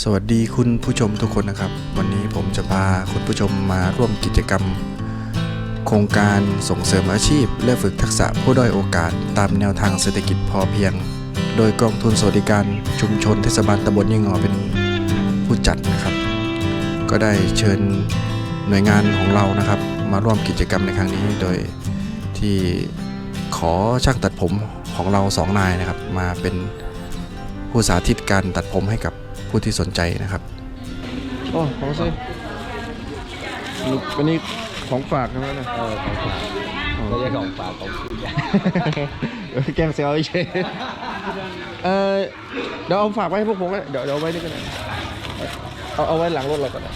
สวัสดีคุณผู้ชมทุกคนนะครับ วันนี้ผมจะพาคุณผู้ชมมาร่วมกิจกรรม โครงการส่งเสริมอาชีพ และฝึกทักษะผู้ด้อยโอกาส ตามแนวทางเศรษฐกิจพอเพียง โดยกองทุนสวัสดิการชุมชนเทศบาลตำบลยี่งอเป็นผู้จัดนะครับ ก็ได้เชิญหน่วยงานของเรานะครับ มาร่วมกิจกรรมในครั้งนี้โดยที่ขอช่างตัดผมของเราสองนายนะครับ มาเป็นผู้สาธิตการตัดผมให้กับ ผู้ที่สนใจนะครับโอ้ของซินี่วันนี้ของฝากใช่ไหมนะเออของฝากไม่ใช่ของฝากของคุณเออแกงเซลเฉยเออเดี๋ยวเอาฝากไว้ให้พวกผมก็ได้เดี๋ยวเดี๋ยวเอาไว้นี่ก็ได้เอาเอาไว้หลังรถเราก็ได้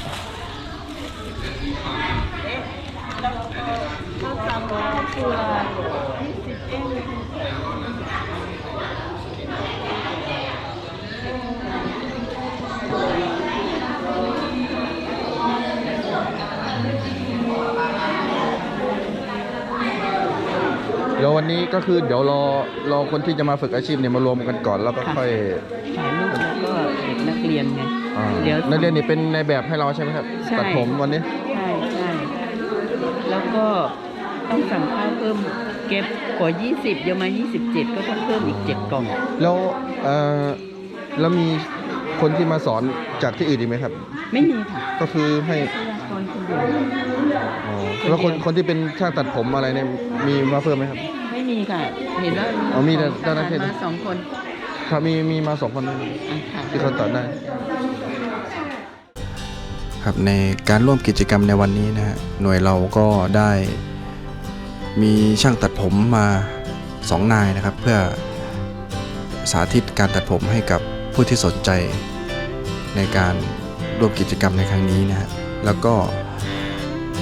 เดี๋ยววันนี้ก็คือเดี๋ยวรอรอคนที่จะมาฝึกอาชีพเนี่ยมารวมกันก่อนแล้วก็ค่อยถ่ายรูปแล้วก็เด็กนักเรียนไงอ่าเดี๋ยว นักเรียนนี่เป็นในแบบให้เราใช่ไหมครับใช่ ตัดผมวันนี้ใช่ใช่แล้วก็ต้องสั่งข้าวเพิ่มเก็บกว่า 20เดี๋ยวมา 27 ก็ต้องเพิ่มอีก 7กล่อง แล้วเอ่อแล้วมีคนที่มาสอนจากที่อื่นอีกไหมครับ ไม่มีค่ะ ก็คือให้ อ๋อแล้วคนคนที่เป็นช่างตัดผมอะไรเนี่ยมีมาเพิ่มไหมครับ ไม่มีค่ะ เห็นว่าอ๋อมีแต่ทเจ้าหน้าที่หรมาสองคนครับมีมีมาสองคนด้วยอะค่ะ ที่เขาตัดได้ ครับในการร่วมกิจกรรมในวันนี้นะฮะหน่วยเราก็ได้มีช่างตัดผมมาสองนายนะครับ เพื่อสาธิตการตัดผมให้กับผู้ที่สนใจ ในการร่วมกิจกรรมในครั้งนี้นะฮะแล้วก็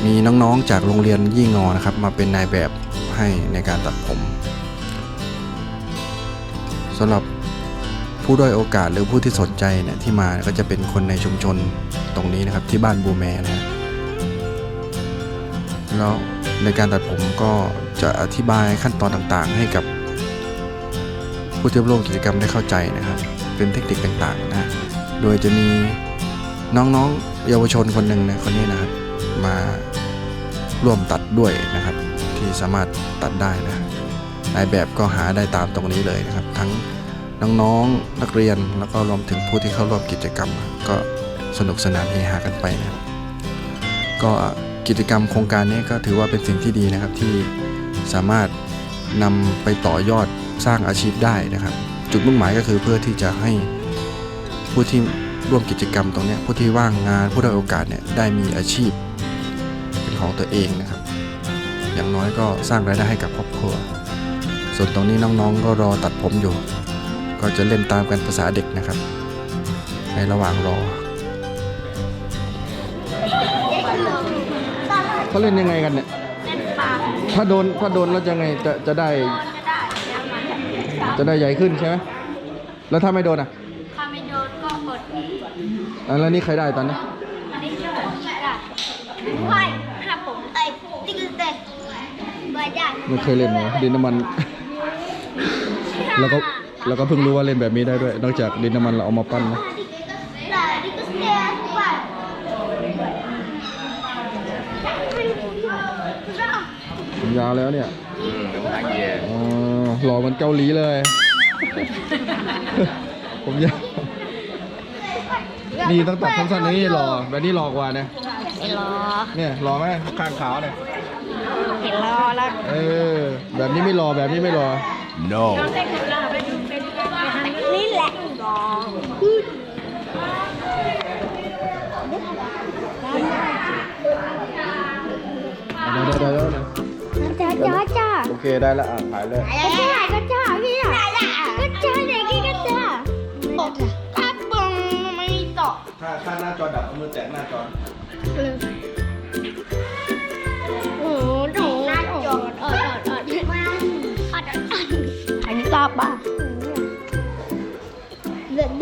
มีน้องๆจากโรงเรียนยี่งอนะครับ มาเป็นนายแบบให้ในการตัดผมสำหรับผู้ด้อยโอกาสหรือผู้ที่สนใจเนี่ยที่มาก็จะเป็นคนในชุมชนตรงนี้นะครับที่บ้านบูแมนะฮะแล้วในการตัดผมก็จะอธิบายขั้นตอนต่างๆ ให้กับผู้ที่ร่วมกิจกรรมได้เข้าใจนะครับ เป็นเทคนิคต่างๆนะโดยจะมีน้องๆเยาวชนคนหนึ่งนะคนนี้นะครับมา ร่วมตัดด้วยนะครับ ที่สามารถตัดได้นะนายแบบก็หาได้ตามตรงนี้เลยนะครับ ทั้งน้องๆนักเรียนแล้วก็รวมถึงผู้ที่เข้าร่วมกิจกรรม ก็สนุกสนานเฮฮากันไปนะครับ ก็กิจกรรมโครงการนี้ก็ถือว่าเป็นสิ่งที่ดีนะครับที่สามารถนำไปต่อยอดสร้างอาชีพได้นะครับ จุดมุ่งหมายก็คือเพื่อที่จะให้ผู้ที่ร่วมกิจกรรมตรงนี้ผู้ที่ว่างงานผู้ได้อยโอกาสเนี่ยได้มีอาชีพ ของตัวเองนะครับ อย่างน้อยก็สร้างรายได้ให้กับครอบครัว ส่วนตรงนี้น้องๆ ก็รอตัดผมอยู่ ก็จะเล่นตามกันภาษาเด็กนะครับ ในระหว่างรอเขาเล่นยังไงกันเนี่ยถ้าโดนถ้าโดนแล้วจะไงจะจะได้ จะได้ใหญ่ขึ้นใช่ไหมแล้วถ้าไม่โดนอะถ้าไม่โดนก็กดอะแล้วนี่ใครได้ตอนนี้ อันนี้ชื่อผมได้ไม่ครั ได้ไม่เคยเล่นเลยดินน้ำมัน แล้วก็แล้วก็เพิ่งรู้ว่าเล่นแบบนี้ได้ด้วย นอกจากดินน้ำมันเราเอามาปั้นนะได้ติ๊กเต็กไปผมยาวแล้วเนี่ยอืมเป็นทางเย่อ๋อหล่อเหมันเกาหลีเลย ผมยาวนี่ต้องตัดสั้นๆอย่างนี้หล่อแบบนี้หล่อกว่าเนี่ยรอเนี่ยหล่อไหมข้างขาวเนี่ย เห็นรอแล้วเออ แบบนี้ไม่หล่อแบบนี้ไม่หล่อ no นี่แหละรอเดี๋ยวเดี๋ยวเดี๋ยวเดี๋ยวจ้าจ้าจ้าโอเคได้ละอะถ่ายเลยก็จ้าก็จ้าพี่อะก็จ้าเด็กก็จ้าถ้าปงไม่ต่อถ้าถ้าหน้าจอดับเอามือแตะหน้าจอ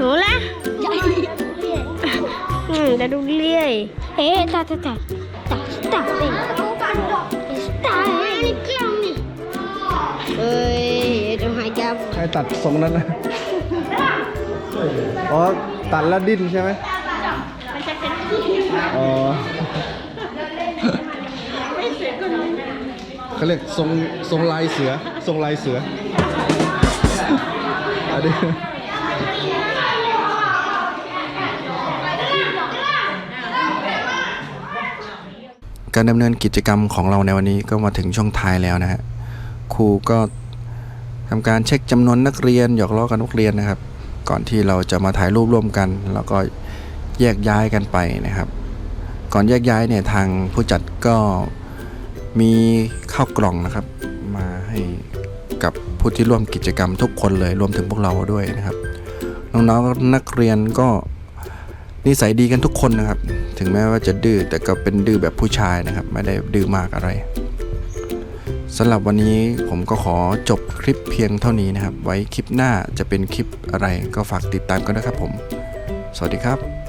Hula? Ừ, đã đúng liề. Ê, ta ta ta. Ta ta ta. Ta ni klang ni. Ơi, đừng hai cha. ใครตัดทรงนั้นนะอ๋อตัดแล้วดิ้นใช่ไหมอ๋อเขาเรียกทรงทรงลายเสือทรงลายเสืออันนี้ การดำเนินกิจกรรมของเราในวันนี้ก็มาถึงช่วงท้ายแล้วนะฮะครูก็ทำการเช็คจำนวนนักเรียนหยอกล้อกับนักเรียนนะครับ ก่อนที่เราจะมาถ่ายรูปร่วมกัน แล้วก็แยกย้ายกันไปนะครับ ก่อนแยกย้ายเนี่ยทางผู้จัดก็มีข้าวกล่องนะครับ มาให้กับผู้ที่ร่วมกิจกรรมทุกคนเลยรวมถึงพวกเราด้วยนะครับน้องๆนักเรียนก็ นิสัยดีกันทุกคนนะครับ ถึงแม้ว่าจะดื้อแต่ก็เป็นดื้อแบบผู้ชายนะครับ ไม่ได้ดื้อมากอะไรสำหรับวันนี้ผมก็ขอจบคลิปเพียงเท่านี้นะครับ ไว้คลิปหน้าจะเป็นคลิปอะไรก็ฝากติดตามกันนะครับผม สวัสดีครับ